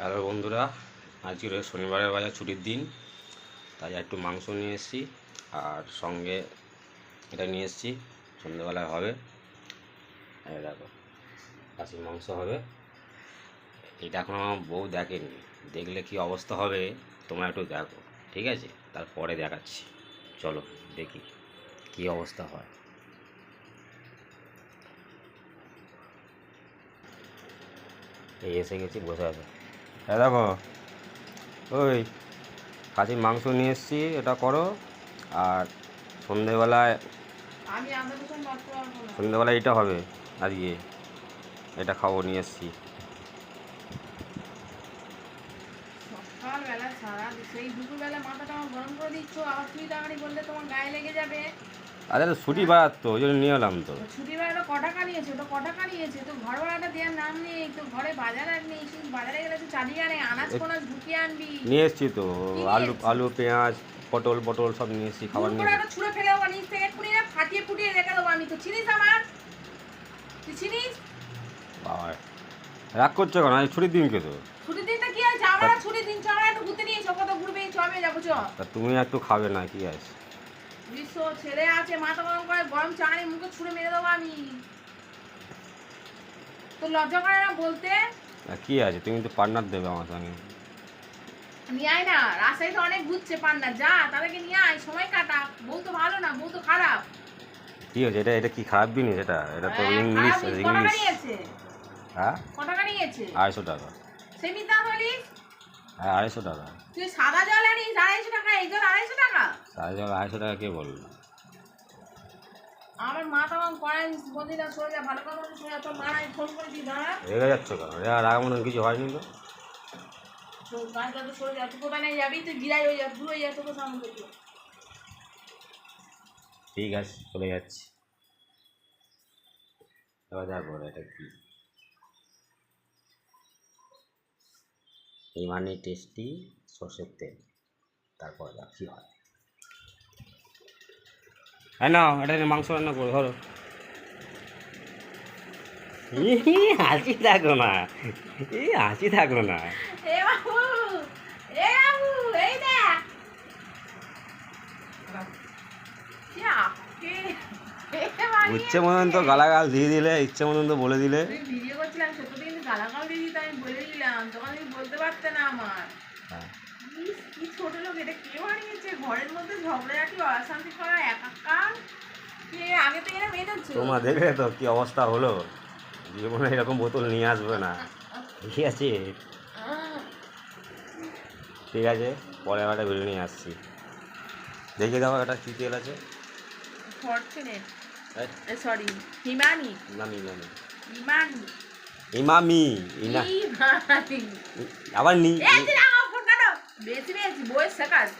Hello বন্ধুরা, আজকে শনিবারের বাজার ছুটির দিন, তাই একটু মাংস নিয়ে এসেছি, আর সঙ্গে এটা নিয়ে এসেছি, সন্ধ্যেবেলায় হবে। দেখো খাসির মাংস হবে। এটা এখন আমার বউ দেখেনি, দেখলে কি অবস্থা হবে তোমরা একটু দেখো, ঠিক আছে? তারপরে দেখাচ্ছি, চলো দেখি কি অবস্থা হয়। এই এসে গেছি, বসে আছে? হ্যাঁ দেখো ওই খাসির মাংস নিয়ে এসেছি এটা করো। আর সন্ধেবেলায় সন্ধেবেলায় এটা হবে আজকে। এটা খাব নিয়ে এসেছি। সকালবেলা সারা সেই দুপুরবেলা মাথাটা আমার গরম করে দিচ্ছ আবার তুই তাড়াতাড়ি বললে তোমার গায়ে লেগে যাবে। আরে ছুটি বাদ তো ওই জন্য নিয়ে এলাম তো। তো ছুটি বেলাটা ক টাকা নিয়েছে তো ক টাকা নিয়েছে তো ঘর ভাড়াটা দেওয়ার নাম নেই তো ঘরে বাজার আর নেই সেই বাজারে গেলে তো চালিয়ে আনে আনাজ কোনাজ ঢুকিয়ে আনবি। নিয়ে এসেছি তো আলু আলু পেঁয়াজ পটল পটল সব নিয়ে এসেছি খাবার নিয়ে দুপুরে ছুঁড়ে ফেলে দেবো নিচ থেকে এক্ষুনি না ফাটিয়ে ফুটিয়ে রেখে দেবো আমি তো চিনিস আমার? তুই চিনিস? বাবা রাগ করছ কেন? আজ ছুটির দিনকে তো ছুটির দিনটা কি আছে? আমরা ছুটির দিন চ আমরা একটু ঘুরতে নিয়ে এসো কত ঘুরবে চ আমি যাব চ তা তুমি একটু খাবে না কি আছে? বিশ্ব ছেলে আছে মাথা গরম করে গরম চানি মুখে ছুঁড়ে মেরে দেবো আমি। তো লজ্জা করে না বলতে? কি আছে? তুমি তো পার্টনার দেবে আমার সঙ্গে। নিয়ে আয় না রাস্তায় তো অনেক ঘুরছে পান্না যা তাদেরকে নিয়ে আয় সময় কাটা। বউ তো ভালো না বউ তো খারাপ। কি হয়েছে? এটা এটা কি খারাপ জিনিস এটা? এটা তো হ্যাঁ, ইংলিশ ইংলিশ। হ্যাঁ? ক টাকা নিয়েছে আড়াইশো টাকা। সেমি দাম বলিস? হ্যাঁ আড়াইশো টাকা। তুই সাদা জল আনিস আড়াইশো টাকা এই জল আড়াইশো টাকা? সাড়ে জল আড়াইশো টাকা কে বলল? আমার বলছি সরে যা ভালো কথা সরে যা তোর মা আমি ফোন করে দিই দাঁড়া। রেগে যাচ্ছ কেন? রেগে রাগা মতন কিছু হয়নি তো? তোর গাছটা তো সরে যা তুই কোথায় নিয়ে যাবি তুই গিরাই হয়ে যা দূর হয়ে যা তোকে সামনে দেখি ঠিক আছে চলে যাচ্ছি। এবার দেখো এটা কি। ইমানি টেস্টি সর্ষের তেল। তারপর যা কী হয়? হ্যাঁ না এটা মাংস রান্না করো ধরো। হাসি থাকো না। এই হাসি থাকো না। এ ইচ্ছে মতন তো গালাগাল দিয়ে দিলে ইচ্ছে মতন তো বলে দিলে। ভিডিও করছিলাম সত্যি কিন্তু গালাগাল দিয়ে দিতে আমি বলে দিলাম তখন তুমি বলতে পারতে না আমার। হ্যাঁ। ইস, কি ছোট লোক এটা কে বানিয়েছে? ঘরের মধ্যে ঝগড়াঝাটি অশান্তি করা একাকার? কে? আগে থেকে এরা মেয়েদের তোমরা দেখলে তো কি অবস্থা হলো? জীবনে এরকম বোতল নিয়ে আসবে না। ঠিক আছে? ঠিক আছে পরে একটা ভিডিও নিয়ে আসছি। দেখে দাও এটা কী তেল আছে ফরচুনেট সরি হিমানি নামি নামি হিমানি ইমামি ইনা আবার নি বেশি বেশি বই শেখাস